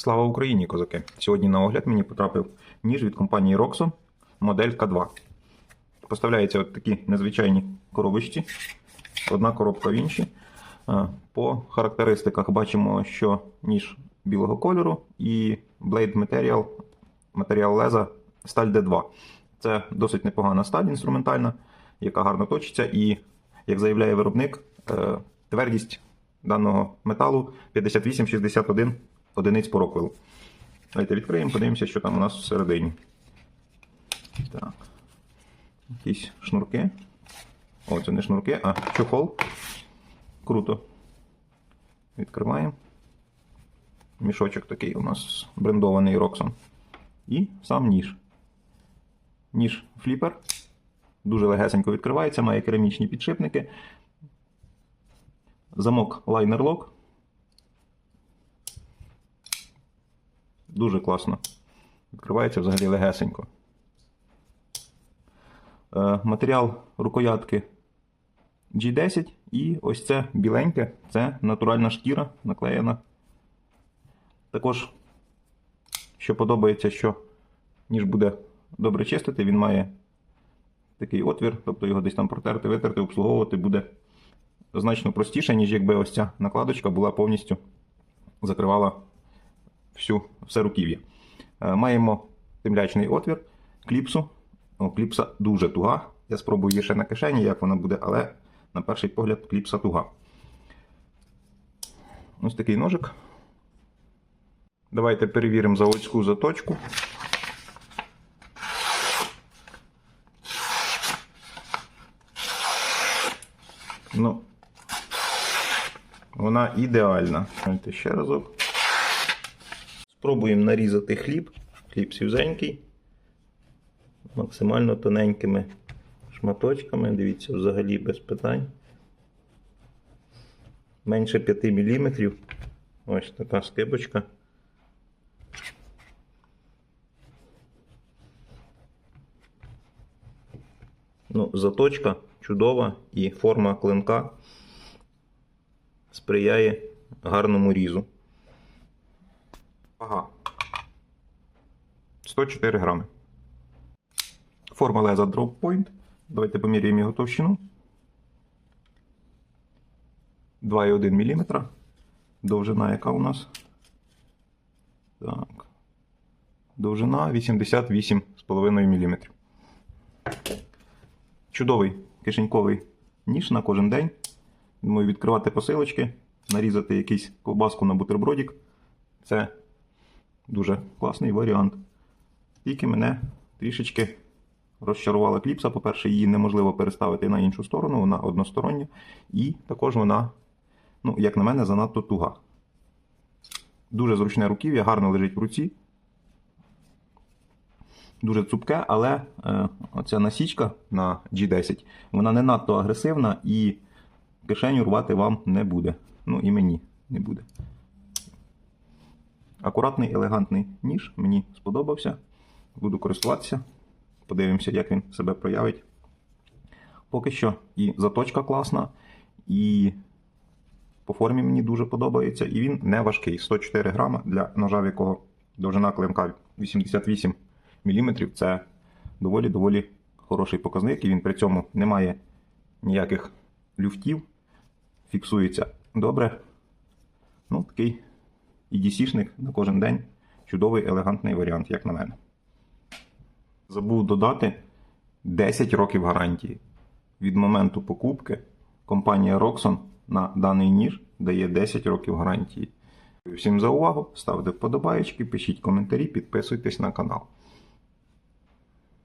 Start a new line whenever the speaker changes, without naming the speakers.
Слава Україні, козаки! Сьогодні на огляд мені потрапив ніж від компанії Roxon модель К2. Поставляються от такі незвичайні коробочці. Одна коробка в іншій. Е, По характеристиках бачимо, що ніж білого кольору і Blade Material, матеріал леза сталь D2. Це досить непогана сталь інструментальна, яка гарно точиться, і, як заявляє виробник, е, твердість даного металу 58-61 одиниць по роквелу. Давайте відкриємо, подивимося, що там у нас всередині. Так. Якісь шнурки. О, це не шнурки, а чохол. Круто. Відкриваємо. Мішочок такий у нас брендований Roxon. І сам ніж. Ніж фліпер. Дуже легесенько відкривається, має керамічні підшипники. Замок лайнер-лок. Дуже класно. Відкривається взагалі легесенько. Е, матеріал рукоятки G10 і ось це біленьке це натуральна шкіра наклеєна. Також, що подобається, що ніж буде добре чистити, він має такий отвір, тобто його десь там протерти, витерти, обслуговувати буде значно простіше, ніж якби ось ця накладочка була повністю закривала всю, все руків'я. Е, Маємо темлячний отвір, кліпсу. О, кліпса дуже туга. Я спробую її ще на кишені, як вона буде, але на перший погляд кліпса туга. Ось такий ножик. Давайте перевіримо заводську заточку. Ну, вона ідеальна. Давайте ще разок. Спробуємо нарізати хліб. Хліб сівзенький. Максимально тоненькими шматочками. Дивіться, взагалі без питань. Менше 5 мм. Ось така скибочка. Ну, заточка чудова і форма клинка сприяє гарному різу. Ага. 104 грами. Форма леза Drop Point. Давайте поміряємо його товщину. 2,1 мм. Довжина яка у нас? Так. Довжина 88,5 мм. Чудовий кишеньковий ніж на кожен день. Думаю, відкривати посилочки, нарізати якийсь ковбаску на бутербродик. Це дуже класний варіант. Тільки мене трішечки розчарувала кліпса. По-перше, її неможливо переставити на іншу сторону, вона одностороння. І також вона, ну, як на мене, занадто туга. Дуже зручне руків'я, гарно лежить в руці. Дуже цупке, але е, оця насічка на G10, вона не надто агресивна і кишеню рвати вам не буде. Ну і мені не буде. Акуратний, елегантний ніж, мені сподобався. Буду користуватися. Подивимося, як він себе проявить. Поки що і заточка класна, і по формі мені дуже подобається. І він не важкий. 104 грама для ножа, в якого довжина клинка 88 мм. Це доволі-доволі хороший показник. І він при цьому не має ніяких люфтів. Фіксується добре. Ну, такий EDC-шник на кожен день. Чудовий елегантний варіант, як на мене. Забув додати 10 років гарантії. Від моменту покупки компанія Roxon на даний ніж дає 10 років гарантії. Всім за увагу, ставте вподобайки, пишіть коментарі, підписуйтесь на канал.